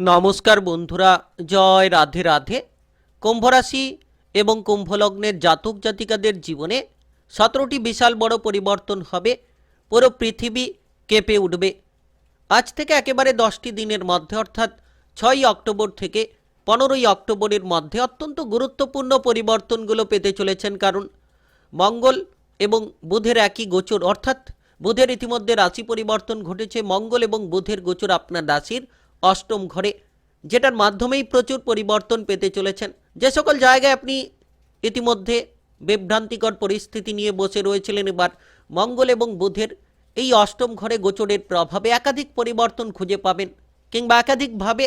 নমস্কার বন্ধুরা, জয় রাধে রাধে। কুম্ভ রাশি এবং কুম্ভলগ্নের জাতক জাতিকাদের জীবনে সতেরোটি বিশাল বড় পরিবর্তন হবে। পুরো পৃথিবী কেঁপে উঠবে। আজ থেকে একেবারে দশটি দিনের মধ্যে, অর্থাৎ ছয়ই অক্টোবর থেকে পনেরোই অক্টোবরের মধ্যে অত্যন্ত গুরুত্বপূর্ণ পরিবর্তনগুলো পেতে চলেছেন কারণ মঙ্গল এবং বুধের একই গোচর, অর্থাৎ বুধের ইতিমধ্যে রাশি পরিবর্তন ঘটেছে। মঙ্গল এবং বুধের গোচর আপনার রাশির অষ্টম ঘরে, যেটার মাধ্যমেই প্রচুর পরিবর্তন পেতে চলেছেন। যে সকল জায়গায় আপনি ইতিমধ্যে বিভ্রান্তিকর পরিস্থিতি নিয়ে বসে রয়েছিলেন এবার, মঙ্গল এবং বুধের এই অষ্টম ঘরে গোচরের প্রভাবে একাধিক পরিবর্তন খুঁজে পাবেন কিংবা একাধিকভাবে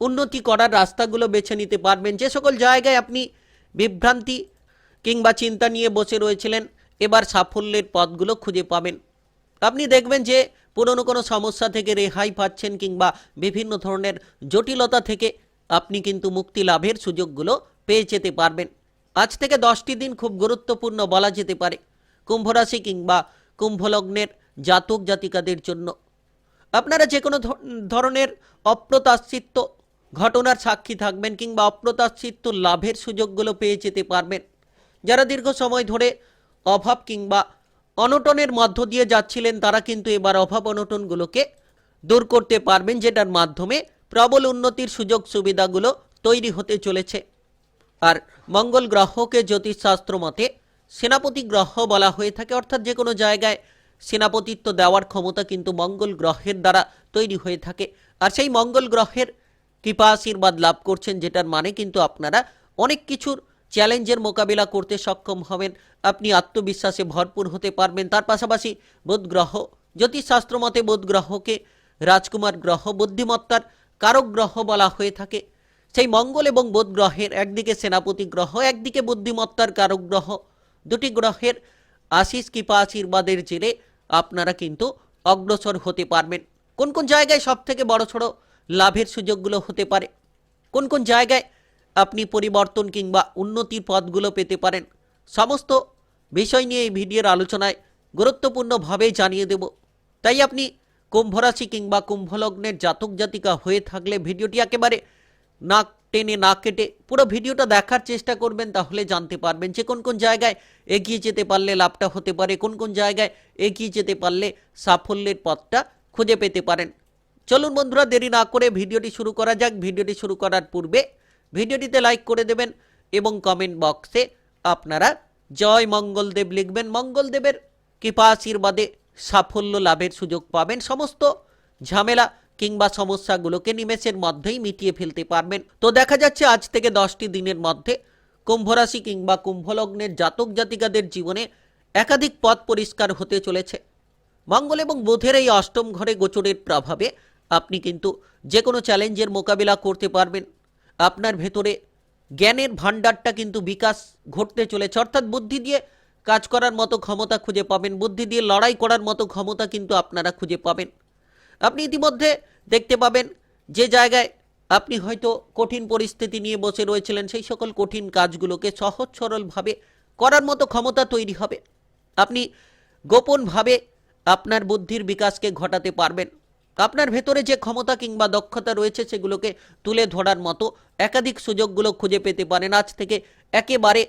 উন্নতি করার রাস্তাগুলো বেছে নিতে পারবেন। যে সকল জায়গায় আপনি বিভ্রান্তি কিংবা চিন্তা নিয়ে বসে রয়েছিলেন, এবার সাফল্যের পথগুলো খুঁজে পাবেন। আপনি দেখবেন যে পুরনো কোনো সমস্যা থেকে রেহাই পাচ্ছেন কিংবা বিভিন্ন ধরনের জটিলতা থেকে আপনি কিন্তু মুক্তি লাভের সুযোগগুলো পেয়ে যেতে পারবেন। আজ থেকে দশটি দিন খুব গুরুত্বপূর্ণ বলা যেতে পারে, কুম্ভরাশি কিংবা কুম্ভলগ্নের জাতক জাতিকাদের জন্য। আপনারা যে কোনো ধরনের অপ্রত্যাশিত ঘটনার সাক্ষী থাকবেন কিংবা অপ্রত্যাশিত লাভের সুযোগগুলো পেয়ে যেতে পারবেন। যারা দীর্ঘ সময় ধরে অভাব কিংবা অনটনের মধ্য দিয়ে যাচ্ছিলেন তারা কিন্তু এবার অভাব অনটনগুলোকে দূর করতে পারবেন, যেটার মাধ্যমে প্রবল উন্নতির সুযোগ সুবিধাগুলো তৈরি হতে চলেছে। আর মঙ্গল গ্রহকে জ্যোতিষশাস্ত্র মতে সেনাপতি গ্রহ বলা হয়ে থাকে, অর্থাৎ যে কোনো জায়গায় সেনাপতিত্ব দেওয়ার ক্ষমতা কিন্তু মঙ্গল গ্রহের দ্বারা তৈরি হয়ে থাকে। আর সেই মঙ্গল গ্রহের কৃপা, আশীর্বাদ লাভ করছেন, যেটার মানে কিন্তু আপনারা অনেক কিছুর চ্যালেঞ্জের মোকাবিলা করতে সক্ষম হবেন। আপনি আত্মবিশ্বাসে ভরপুর হতে পারবেন। তার পাশাপাশি বুধ গ্রহ জ্যোতিষশাস্ত্র মতে বুধ গ্রহকে রাজকুমার গ্রহ, বুদ্ধিমত্তার কারক গ্রহ বলা হয়ে থাকে। সেই মঙ্গল এবং বুধ গ্রহের একদিকে সেনাপতি গ্রহ, একদিকে বুদ্ধিমত্তার কারক গ্রহ। দুটি গ্রহের আশিস কৃপা আশীর্বাদের জেরে আপনারা কিন্তু অগ্রসর হতে পারবেন। কোন কোন জায়গায় সব থেকে বড় ছোট লাভের সুযোগগুলো হতে পারে? কোন কোন জায়গায় আপনি পরিবর্তন কিংবা উন্নতির পথগুলো পেতে পারেন। সমস্ত বিষয় নিয়ে এই ভিডিওর আলোচনায় গুরুত্বপূর্ণভাবে জানিয়ে দেব। তাই আপনি কুম্ভ রাশি কিংবা কুম্ভলগ্নের জাতক জাতিকা হয়ে থাকলে ভিডিওটি একেবারে না টেনে না কেটে পুরো ভিডিওটা দেখার চেষ্টা করবেন, তাহলে জানতে পারবেন যে কোন কোন জায়গায় এগিয়ে যেতে পারলে লাভটা হতে পারে, কোন কোন জায়গায় এগিয়ে যেতে পারলে সাফল্যের পথটা খুঁজে পেতে পারেন। চলুন বন্ধুরা, দেরি না করে ভিডিওটি শুরু করা যাক। ভিডিওটি শুরু করার পূর্বে ভিডিওটিতে লাইক করে দেবেন এবং কমেন্ট বক্সে আপনারা জয় মঙ্গলদেব লিখবেন। মঙ্গলদেবের কৃপা আশীর্বাদে সাফল্য লাভের সুযোগ পাবেন। সমস্ত ঝামেলা কিংবা সমস্যাগুলোকে নিমেষের মধ্যেই মিটিয়ে ফেলতে পারবেন। তো দেখা যাচ্ছে আজ থেকে দশটি দিনের মধ্যে কুম্ভরাশি কিংবা কুম্ভলগ্নের জাতক জাতিকাদের জীবনে একাধিক পথ পরিষ্কার হতে চলেছে। মঙ্গল এবং বুধের এই অষ্টম ঘরে গোচরের প্রভাবে আপনি কিন্তু যে কোনো চ্যালেঞ্জের মোকাবিলা করতে পারবেন। আপনার ভেতরে জ্ঞানের ভাণ্ডারটা কিন্তু বিকাশ ঘটতে চলেছে। অর্থাৎ বুদ্ধি দিয়ে কাজ করার মতো ক্ষমতা খুঁজে পাবেন, বুদ্ধি দিয়ে লড়াই করার মতো ক্ষমতা কিন্তু আপনারা খুঁজে পাবেন। আপনি ইতিমধ্যে দেখতে পাবেন যে জায়গায় আপনি হয়তো কঠিন পরিস্থিতি নিয়ে বসে রয়েছিলেন, সেই সকল কঠিন কাজগুলোকে সহজ সরলভাবে করার মতো ক্ষমতা তৈরি হবে। আপনি গোপনভাবে আপনার বুদ্ধির বিকাশকে ঘটাতে পারবেন। আপনার ভেতরে যে ক্ষমতা কিংবা দক্ষতা রয়েছে সেগুলোকে তুলে ধরার মতো একাধিক সুযোগগুলো খুঁজে পেতে পারেন। আজ থেকে একেবারে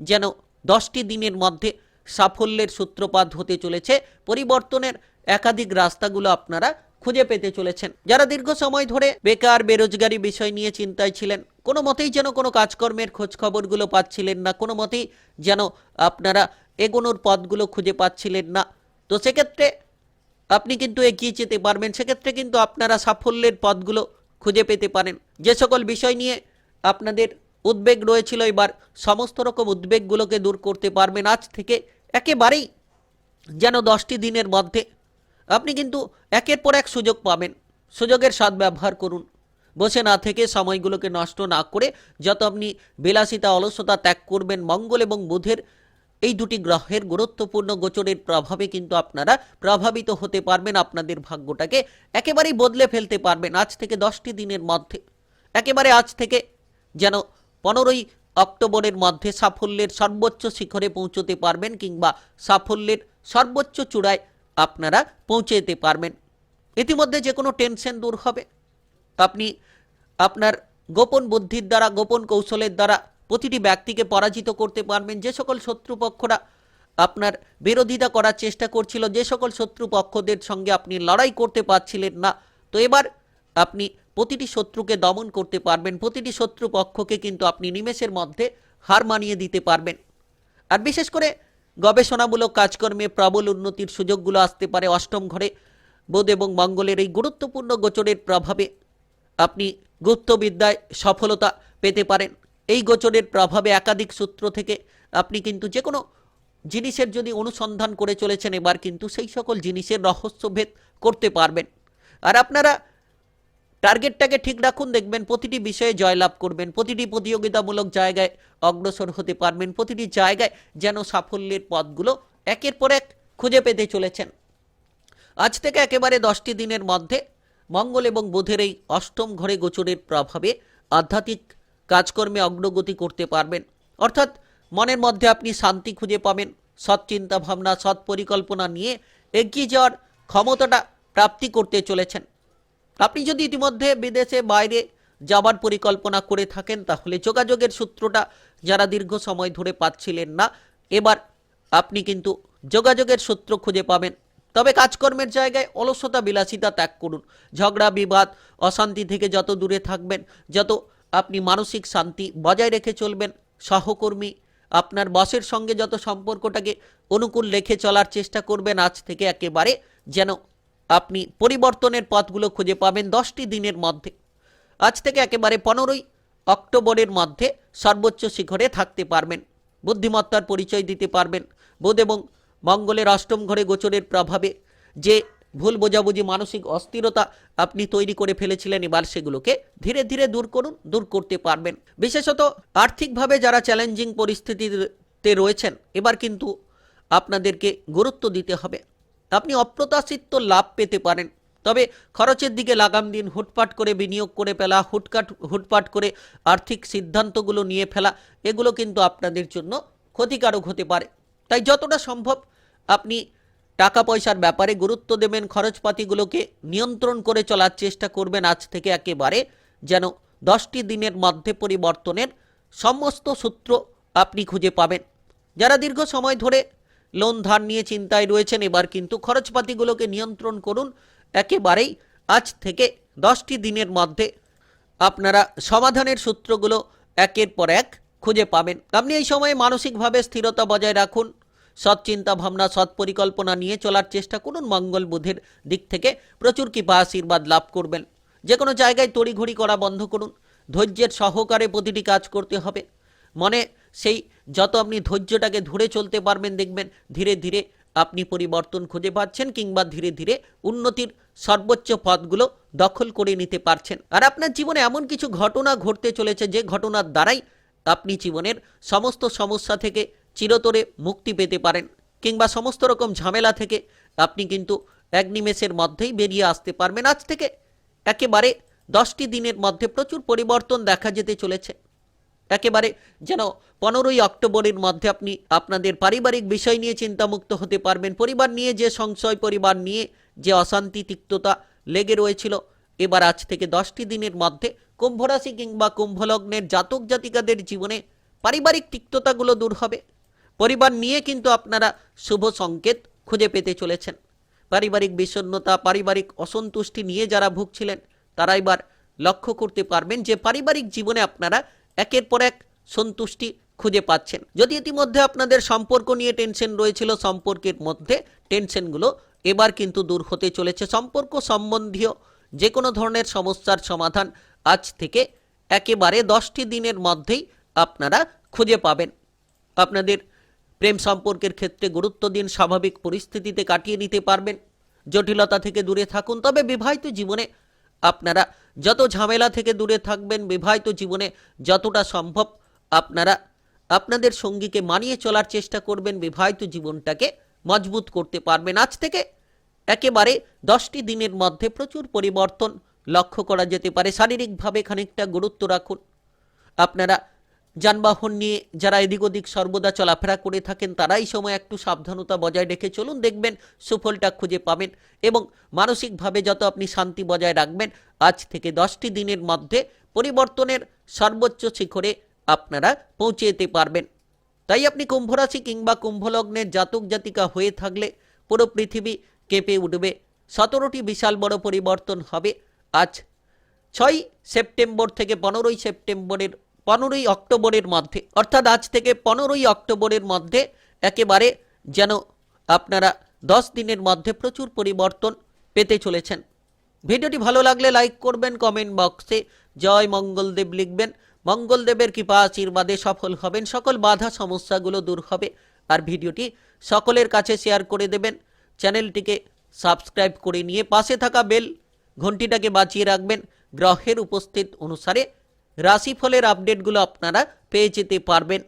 যেন দশটি দিনের মধ্যে সাফল্যের সূত্রপাত হতে চলেছে। পরিবর্তনের একাধিক রাস্তাগুলো আপনারা খুঁজে পেতে চলেছেন। যারা দীর্ঘ সময় ধরে বেকার, বেরোজগারি বিষয় নিয়ে চিন্তায় ছিলেন, কোনো মতেই যেন কোনো কাজকর্মের খোঁজ খবরগুলো পাচ্ছিলেন না, কোনো মতেই যেন আপনারা এগোনোর পথগুলো খুঁজে পাচ্ছিলেন না। তো সেক্ষেত্রে আপনি কিন্তু এগিয়ে যেতে পারবেন। সেক্ষেত্রে কিন্তু আপনারা সাফল্যের পথগুলো খুঁজে পেতে পারেন। যে সকল বিষয় নিয়ে আপনাদের উদ্বেগ রয়েছিল এবার, সমস্ত রকম উদ্বেগগুলোকে দূর করতে পারবেন আজ থেকে একেবারেই যেন দশটি দিনের মধ্যে। আপনি কিন্তু একের পর এক সুযোগ পাবেন। সুযোগের স্বাদ সদ্ব্যবহার করুন। বসে না থেকে সময়গুলোকে নষ্ট না করে যত আপনি বিলাসিতা, অলসতা ত্যাগ করবেন, মঙ্গল এবং বুধের এই দুটি গ্রহের গুরুত্বপূর্ণ গোচরের প্রভাবে কিন্তু আপনারা প্রভাবিত হতে পারবেন, আপনাদের ভাগ্যটাকে একেবারেই বদলে ফেলতে পারবেন আজ থেকে দশটি দিনের মধ্যে। একেবারে আজ থেকে যেন পনেরোই অক্টোবরের মধ্যে সাফল্যের সর্বোচ্চ শিখরে পৌঁছতে পারবেন কিংবা সাফল্যের সর্বোচ্চ চূড়ায় আপনারা পৌঁছে যেতে পারবেন। ইতিমধ্যে যে কোনো টেনশন দূর হবে। আপনি আপনার গোপন বুদ্ধির দ্বারা, গোপন কৌশলের দ্বারা প্রতিটি ব্যক্তিকে পরাজিত করতে পারবেন। যে সকল শত্রুপক্ষরা আপনার বিরোধিতা করার চেষ্টা করছিল, যে সকল শত্রুপক্ষদের সঙ্গে আপনি লড়াই করতে পারছিলেন না, তো এবার আপনি প্রতিটি শত্রুকে দমন করতে পারবেন। প্রতিটি শত্রুপক্ষকে কিন্তু আপনি নিমেষের মধ্যে হার মানিয়ে দিতে পারবেন। আর বিশেষ করে গবেষণামূলক কাজকর্মে প্রবল উন্নতির সুযোগগুলো আসতে পারে অষ্টম ঘরে। বোধ এবং মঙ্গলের এই গুরুত্বপূর্ণ গোচরের প্রভাবে আপনি গুপ্তবিদ্যায় সফলতা পেতে পারেন। এই গোচরের প্রভাবে একাধিক সূত্র থেকে আপনি কিন্তু যে কোনো জিনিসের যদি অনুসন্ধান করে চলেছেন এবার কিন্তু সেই সকল জিনিসের রহস্যভেদ করতে পারবেন। আর আপনারা টার্গেটটাকে ঠিক রাখুন, দেখবেন প্রতিটি বিষয়ে জয়লাভ করবেন, প্রতিটি প্রতিযোগিতামূলক জায়গায় অগ্রসর হতে পারবেন, প্রতিটি জায়গায় যেন সাফল্যের পথগুলো একের পর এক খুঁজে পেতে চলেছেন। আজ থেকে একেবারে দশটি দিনের মধ্যে মঙ্গল এবং বুধের এই অষ্টম ঘরে গোচরের প্রভাবে আধ্যাত্মিক কাজকর্মে অগ্রগতি করতে পারবেন। অর্থাৎ মনের মধ্যে আপনি শান্তি খুঁজে পাবেন। সৎ চিন্তা ভাবনা, সৎ পরিকল্পনা নিয়ে এগিয়ে যাওয়ার ক্ষমতাটা প্রাপ্তি করতে চলেছেন। আপনি যদি ইতিমধ্যে বিদেশে, বাইরে যাবার পরিকল্পনা করে থাকেন, তাহলে যোগাযোগের সূত্রটা যারা দীর্ঘ সময় ধরে পাচ্ছিলেন না, এবার আপনি কিন্তু যোগাযোগের সূত্র খুঁজে পাবেন। তবে কাজকর্মের জায়গায় অলসতা, বিলাসিতা ত্যাগ করুন। ঝগড়া, বিবাদ, অশান্তি থেকে যত দূরে থাকবেন, যত আপনি মানসিক শান্তি বজায় রেখে চলবেন। সহকর্মী, আপনার বসের সঙ্গে যত সম্পর্কটাকে অনুকূল রেখে চলার চেষ্টা করবেন, আজ থেকে একেবারে যেন আপনি পরিবর্তনের পথগুলো খুঁজে পাবেন দশটি দিনের মধ্যে। আজ থেকে একেবারে পনেরোই অক্টোবরের মধ্যে সর্বোচ্চ শিখরে থাকতে পারবেন। বুদ্ধিমত্তার পরিচয় দিতে পারবেন। বুধ এবং মঙ্গলের অষ্টম ঘরে গোচরের প্রভাবে যে ভুল বোঝাবুঝি, মানসিক অস্থিরতা আপনি তৈরি করে ফেলেছিলেন, এবার সেগুলোকে ধীরে ধীরে দূর করুন, দূর করতে পারবেন। বিশেষত আর্থিকভাবে যারা চ্যালেঞ্জিং পরিস্থিতিতে রয়েছেন, এবার কিন্তু আপনাদেরকে গুরুত্ব দিতে হবে। আপনি অপ্রত্যাশিত লাভ পেতে পারেন, তবে খরচের দিকে লাগাম দিন, হুটপাট করে বিনিয়োগ করে ফেলা, হুটকাট, হুটপাট করে আর্থিক সিদ্ধান্তগুলো নিয়ে ফেলা, এগুলো কিন্তু আপনাদের জন্য ক্ষতিকারক হতে পারে। তাই যতটা সম্ভব আপনি টাকা পয়সার ব্যাপারে গুরুত্ব দেবেন খরচপাতিগুলোকে নিয়ন্ত্রণ করে চলার চেষ্টা করবেন আজ থেকে একেবারে যেন দশটি দিনের মধ্যে পরিবর্তনের সমস্ত সূত্র আপনি খুঁজে পাবেন। যারা দীর্ঘ সময় ধরে লোন ধার নিয়ে চিন্তায় রয়েছেন, এবার কিন্তু খরচপাতিগুলোকে নিয়ন্ত্রণ করুন একেবারেই আজ থেকে দশটি দিনের মধ্যে। আপনারা সমাধানের সূত্রগুলো একের পর এক খুঁজে পাবেন। আপনি এই সময়ে মানসিকভাবে স্থিরতা বজায় রাখুন। সৎ চিন্তা ভাবনা, সৎ পরিকল্পনা নিয়ে চলার চেষ্টা করুন মঙ্গল বুধের দিক থেকে। প্রচুর কৃপা, আশীর্বাদ লাভ করবেন। যে কোনো জায়গায় তড়িঘড়ি করা বন্ধ করুন। ধৈর্যের সহকারে প্রতিটি কাজ করতে হবে। মনে সেই যত আপনি ধৈর্যটাকে ধরে চলতে পারবেন দেখবেন ধীরে ধীরে আপনি পরিবর্তন খুঁজে পাচ্ছেন কিংবা ধীরে ধীরে উন্নতির সর্বোচ্চ পথগুলো দখল করে নিতে পারছেন। আর আপনার জীবনে এমন কিছু ঘটনা ঘটতে চলেছে যে ঘটনার দ্বারাই আপনি জীবনের সমস্ত সমস্যা থেকে চিরতরে মুক্তি পেতে পারেন কিংবা সমস্ত রকম ঝামেলা থেকে আপনি কিন্তু এক নিমেষের মধ্যেই বেরিয়ে আসতে পারবেন। আজ থেকে একেবারে দশটি দিনের মধ্যে প্রচুর পরিবর্তন দেখা যেতে চলেছে। একেবারে যেন পনেরোই অক্টোবরের মধ্যে আপনি আপনাদের পারিবারিক বিষয় নিয়ে চিন্তামুক্ত হতে পারবেন। পরিবার নিয়ে যে সংশয়, পরিবার নিয়ে যে অশান্তি, তিক্ততা লেগে রয়েছিল, এবার আজ থেকে দশটি দিনের মধ্যে কুম্ভরাশি কিংবা কুম্ভলগ্নের জাতক জাতিকাদের জীবনে পারিবারিক তিক্ততাগুলো দূর হবে। পরিবার নিয়ে কিন্তু আপনারা শুভ সংকেত খুঁজে পেতে চলেছেন। পারিবারিক বিষণ্ণতা, পারিবারিক অসন্তুষ্টি নিয়ে যারা ভুগছিলেন, তারা এবার লক্ষ্য করতে পারবেন যে পারিবারিক জীবনে আপনারা একের পর এক সন্তুষ্টি খুঁজে পাচ্ছেন। যদি ইতিমধ্যে আপনাদের সম্পর্ক নিয়ে টেনশন রয়েছিল, সম্পর্কের মধ্যে টেনশনগুলো এবার কিন্তু দূর হতে চলেছে। সম্পর্ক সম্বন্ধীয় যে কোনো ধরনের সমস্যার সমাধান আজ থেকে একেবারে দশটি দিনের মধ্যেই আপনারা খুঁজে পাবেন। আপনাদের প্রেম সম্পর্কের ক্ষেত্রে গুরুত্ব দিন স্বাভাবিক পরিস্থিতিতে কাটিয়ে নিতে পারবেন। জটিলতা থেকে দূরে থাকুন। তবে বিবাহিত জীবনে আপনারা যত ঝামেলা থেকে দূরে থাকবেন, বিবাহিত জীবনে যতটা সম্ভব আপনারা আপনাদের সঙ্গীকে মানিয়ে চলার চেষ্টা করবেন। বিবাহিত জীবনটাকে মজবুত করতে পারবেন। আজ থেকে একেবারে দশটি দিনের মধ্যে প্রচুর পরিবর্তন লক্ষ্য করা যেতে পারে। শারীরিকভাবে খানিকটা গুরুত্ব রাখুন। আপনারা যানবাহন নিয়ে যারা এদিক ওদিক সর্বদা চলাফেরা করে থাকেন তারা এই সময় একটু সাবধানতা বজায় রেখে চলুন, দেখবেন সুফলটা খুঁজে পাবেন এবং মানসিকভাবে যত আপনি শান্তি বজায় রাখবেন, আজ থেকে দশটি দিনের মধ্যে পরিবর্তনের সর্বোচ্চ শিখরে আপনারা পৌঁছে যেতে পারবেন। তাই আপনি কুম্ভরাশি কিংবা কুম্ভলগ্নের জাতক জাতিকা হয়ে থাকলে পুরো পৃথিবী কেঁপে উঠবে, সতেরোটি বিশাল বড় পরিবর্তন হবে। আজ ছয় সেপ্টেম্বর থেকে পনেরোই সেপ্টেম্বরের পনেরোই অক্টোবরের মধ্যে, অর্থাৎ আজ থেকে পনেরোই অক্টোবরের মধ্যে একেবারে যেন আপনারা দশ দিনের মধ্যে প্রচুর পরিবর্তন পেতে চলেছেন। ভিডিওটি ভালো লাগলে লাইক করবেন, কমেন্ট বক্সে জয় মঙ্গলদেব লিখবেন। মঙ্গলদেবের কৃপা আশীর্বাদে সফল হবেন, সকল বাধা সমস্যাগুলো দূর হবে। আর ভিডিওটি সকলের কাছে শেয়ার করে দেবেন, চ্যানেলটিকে সাবস্ক্রাইব করে নিয়ে পাশে থাকা বেল ঘন্টিটাকে বাঁচিয়ে রাখবেন, গ্রহের উপস্থিত অনুসারে রাশিফলের আপডেটগুলো আপনারা পেয়ে যেতে পারবেন।